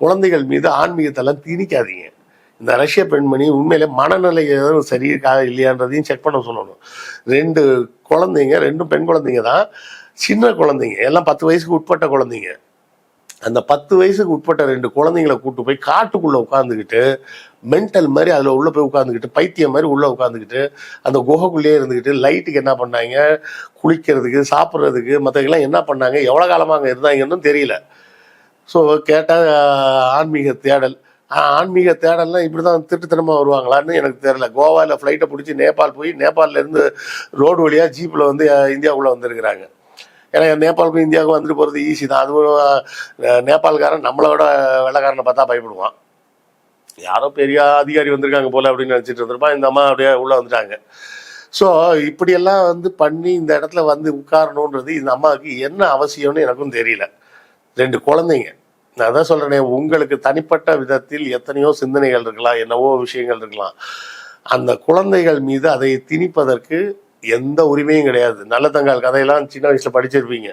குழந்தைகள் மீது ஆன்மீகத்தெல்லாம் திணிக்காதீங்க. இந்த ரஷ்ய பெண்மணி உண்மையில மனநிலை எதுவும் சரியா இல்லையான்றதையும் செக் பண்ண சொல்லணும். ரெண்டு குழந்தைங்க ரெண்டும் பெண் குழந்தைங்க தான். சின்ன குழந்தைங்க எல்லாம் பத்து வயசுக்கு உட்பட்ட குழந்தைங்க. அந்த பத்து வயசுக்கு உட்பட்ட ரெண்டு குழந்தைங்களை கூட்டு போய் காட்டுக்குள்ள உட்காந்துக்கிட்டு மென்டல் மாதிரி அதில் உள்ள போய் உட்காந்துக்கிட்டு பைத்தியம் மாதிரி உள்ள உட்காந்துக்கிட்டு அந்த குகைக்குள்ளேயே இருந்துக்கிட்டு லைட்டுக்கு என்ன பண்ணாங்க? குளிக்கிறதுக்கு சாப்பிட்றதுக்கு மற்றவங்கெல்லாம் என்ன பண்ணாங்க? எவ்வளோ காலமாக அங்கே இருந்தாங்கன்னு தெரியல. ஸோ கேட்டால் ஆன்மீக தேடல். ஆனால் ஆன்மீக தேடல்லாம் இப்படி தான் திட்டுத்தனமாக வருவாங்களான்னு எனக்கு தெரியல. கோவாவில் ஃப்ளைட்டை பிடிச்சி நேபாள் போய் நேபாளிலேருந்து ரோடு வழியாக ஜீப்பில் வந்து இந்தியாவுக்குள்ளே வந்திருக்கிறாங்க. ஏன்னா நேபாளுக்கும் இந்தியாவுக்கும் வந்துட்டு போகிறது ஈஸி தான். அது அஹ், நேபாள்காரன் நம்மளை விட வெள்ளக்காரனை பார்த்தா பயப்படுவான். யாரோ பெரிய அதிகாரி வந்திருக்காங்க போல அப்படின்னு நினச்சிட்டு இருந்திருப்பான். இந்த அம்மா அப்படியே உள்ளே வந்துட்டாங்க. ஸோ இப்படியெல்லாம் வந்து பண்ணி இந்த இடத்துல வந்து உட்காரணுன்றது இந்த அம்மாவுக்கு என்ன அவசியம்னு எனக்கும் தெரியல. ரெண்டு குழந்தைங்க. நான் அதான் சொல்றேனே உங்களுக்கு தனிப்பட்ட விதத்தில் எத்தனையோ சிந்தனைகள் இருக்கலாம் என்னவோ விஷயங்கள் இருக்கலாம். அந்த குழந்தைகள் மீது அதை திணிப்பதற்கு எந்த உரிமையும் கிடையாது. நல்ல தங்கால் கதையெல்லாம் சின்ன வயசுல படிச்சிருப்பீங்க.